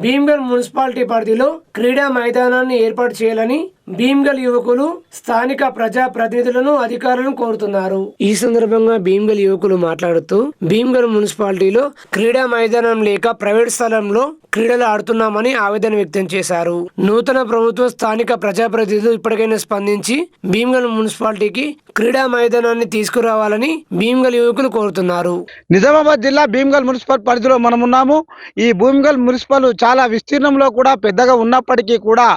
Bheemgal municipality పరిధిలో క్రీడా మైదానాన్ని ఏర్పాటు చేయాలని భీమ్గల్ యువకులు స్థానిక ప్రజా ప్రతినిధులను అధికారులను కోరుతున్నారు. ఈ సందర్భంగా భీమ్గల్ యువకులు మాట్లాడుతూ భీమ్గల్ మున్సిపాలిటీలో క్రీడా మైదానం లేక ప్రైవేట్ స్థలంలో క్రీడలు ఆడుతున్నామని ఆవేదన వ్యక్తం చేశారు. నూతన ప్రభుత్వ స్థానిక ప్రజాప్రతినిధులు ఇప్పటికైనా స్పందించి భీమ్గల్ మున్సిపాలిటీకి క్రీడా మైదానాన్ని తీసుకురావాలని భీమ్గల్ యువకులు కోరుతున్నారు. నిజామాబాద్ జిల్లా భీమ్గల్ మున్సిపల్ పరిధిలో మనం ఉన్నాము. ఈ భీమ్గల్ మున్సిపల్ చాలా విస్తీర్ణంలో కూడా పెద్దగా ఉన్నప్పటికీ కూడా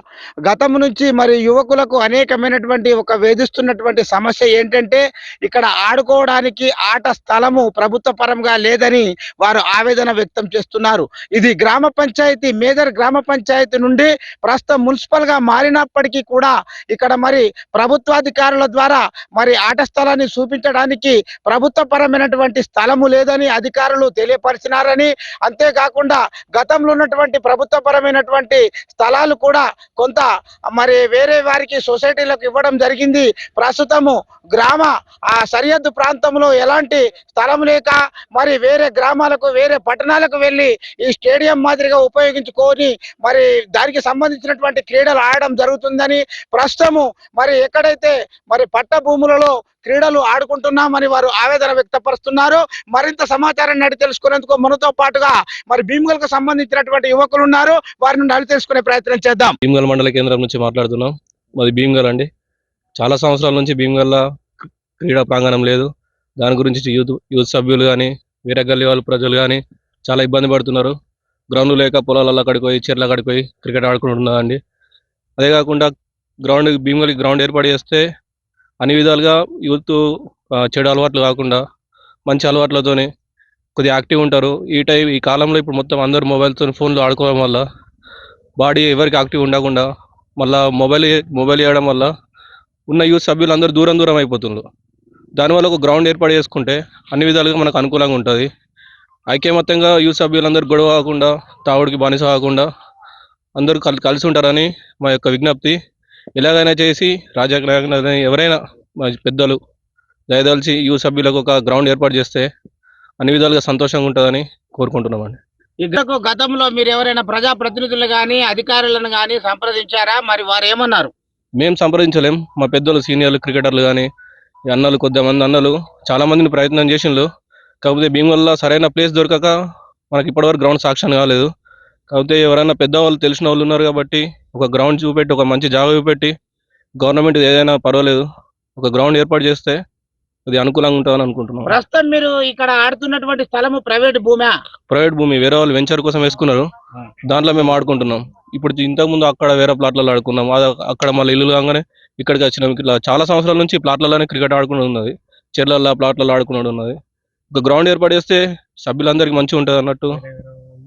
గతం నుంచి మరి యువకులకు అనేకమైనటువంటి ఒక వేధిస్తున్నటువంటి సమస్య ఏంటంటే ఇక్కడ ఆడుకోవడానికి ఆట స్థలము ప్రభుత్వ పరంగా లేదని వారు ఆవేదన వ్యక్తం చేస్తున్నారు. ఇది గ్రామ పంచాయతీ మేజర్ గ్రామ పంచాయతీ నుండి ప్రస్తుతం మున్సిపల్గా మారినప్పటికీ కూడా ఇక్కడ మరి ప్రభుత్వాధికారుల ద్వారా మరి ఆట స్థలాన్ని చూపించడానికి ప్రభుత్వ పరమైనటువంటి స్థలము లేదని అధికారులు తెలియపరిచినారని అంతేకాకుండా గతంలో ఉన్నటువంటి ప్రభుత్వ పరమైనటువంటి స్థలాలు కూడా కొంత మరి వేరే వారికి సొసైటీలకు ఇవ్వడం జరిగింది. ప్రస్తుతము గ్రామ ఆ సరిహద్దు ప్రాంతంలో ఎలాంటి స్థలం లేక మరి వేరే గ్రామాలకు వేరే పట్టణాలకు వెళ్ళి ఈ స్టేడియం మాదిరిగా ఉపయోగించుకొని మరి దానికి సంబంధించినటువంటి క్రీడలు ఆడడం జరుగుతుందని ప్రస్తుతము మరి ఎక్కడైతే మరి పట్ట భూములలో క్రీడలు ఆడుకుంటున్నామని వారు ఆవేదన వ్యక్తపరుస్తున్నారు. మరింత సమాచారాన్ని అడిగి తెలుసుకునేందుకు మనతో పాటుగా మరి భీములకు సంబంధించినటువంటి యువకులు ఉన్నారు. వారి నుండి అడిగి తెలుసుకునే ప్రయత్నం చేద్దాం. భీమగల్ మండల కేంద్రం నుంచి మాట్లాడుతున్నాం. మాది భీమగల్ అండి. చాలా సంవత్సరాల నుంచి భీమగల్ల క్రీడా ప్రాంగణం లేదు. దాని గురించి యూత్ యూత్ సభ్యులు కానీ వేరే గల్లీ వాళ్ళ ప్రజలు కానీ చాలా ఇబ్బంది పడుతున్నారు. గ్రౌండ్ లేక పొలాలలో అక్కడికి పోయి చెర్ల అక్కడికి పోయి క్రికెట్ ఆడుకుంటున్నారండి. అదే కాకుండా గ్రౌండ్ భీమగల్ గ్రౌండ్ ఏర్పాటు చేస్తే అన్ని విధాలుగా యూత్ చెడు అలవాట్లు కాకుండా మంచి అలవాట్లతోనే కొద్దిగా యాక్టివ్ ఉంటారు. ఈ టైం ఈ కాలంలో ఇప్పుడు మొత్తం అందరూ మొబైల్తో ఫోన్లు ఆడుకోవడం వల్ల బాడీ ఎవరికి యాక్టివ్ ఉండకుండా మళ్ళీ మొబైల్ మొబైల్ ఇవ్వడం వల్ల ఉన్న యూత్ సభ్యులు అందరూ దూరం దూరం అయిపోతున్నారు దానివల్ల ఒక గ్రౌండ్ ఏర్పాటు చేసుకుంటే అన్ని విధాలుగా మనకు అనుకూలంగా ఉంటుంది. ఐక్యమత్యంగా యూత్ సభ్యులందరూ గొడవ కాకుండా తావుడికి బానిస కాకుండా అందరూ కలి కలిసి ఉంటారని మా యొక్క విజ్ఞప్తి. ఎలాగైనా చేసి రాజకీయ ఎవరైనా మా పెద్దలు దయదలిచి యూత్ సభ్యులకు ఒక గ్రౌండ్ ఏర్పాటు చేస్తే అన్ని విధాలుగా సంతోషంగా ఉంటుందని కోరుకుంటున్నామండి. ఇద్దరు గతంలో మీరు ఎవరైనా ప్రజా ప్రతినిధులు కానీ అధికారులను కానీ సంప్రదించారా? మరి వారు ఏమన్నారు మేము సంప్రదించలేం. మా పెద్దలు సీనియర్లు క్రికెటర్లు కానీ అన్నలు కొద్దిమంది అన్నలు చాలా మందిని ప్రయత్నం చేసిండ్రు కాకపోతే భీమవల్ల సరైన ప్లేస్ దొరకక మనకి ఇప్పటివరకు గ్రౌండ్ సాక్షన్ కాలేదు. కాకపోతే ఎవరైనా పెద్దవాళ్ళు తెలిసిన వాళ్ళు ఉన్నారు కాబట్టి ఒక గ్రౌండ్ చూపెట్టి ఒక మంచి జాగా చూపెట్టి గవర్నమెంట్ ఏదైనా పర్వాలేదు. ఒక గ్రౌండ్ ఏర్పాటు చేస్తే అది అనుకూలంగా ఉంటుందని అనుకుంటున్నాం. ప్రస్తుతం మీరు ఇక్కడ ఆడుతున్నటువంటి స్థలము ప్రైవేట్ భూమా? ప్రైవేట్ భూమి వేరే వాళ్ళు వెంచర్ కోసం వేసుకున్నారు. దాంట్లో మేము ఆడుకుంటున్నాం. ఇప్పుడు ఇంతకు ముందు అక్కడ వేరే ప్లాట్లలో ఆడుకున్నాం. అది అక్కడ మళ్ళీ ఇల్లు కాగానే ఇక్కడికి వచ్చినాం. ఇట్లా చాలా సంవత్సరాల నుంచి ప్లాట్లలోనే క్రికెట్ ఆడుకుని ఉన్నది. చెర్లల్లో ప్లాట్లలో ఆడుకున్నాడు ఉన్నది. ఒక గ్రౌండ్ ఏర్పాటు చేస్తే సభ్యులందరికీ మంచిగా ఉంటుంది అన్నట్టు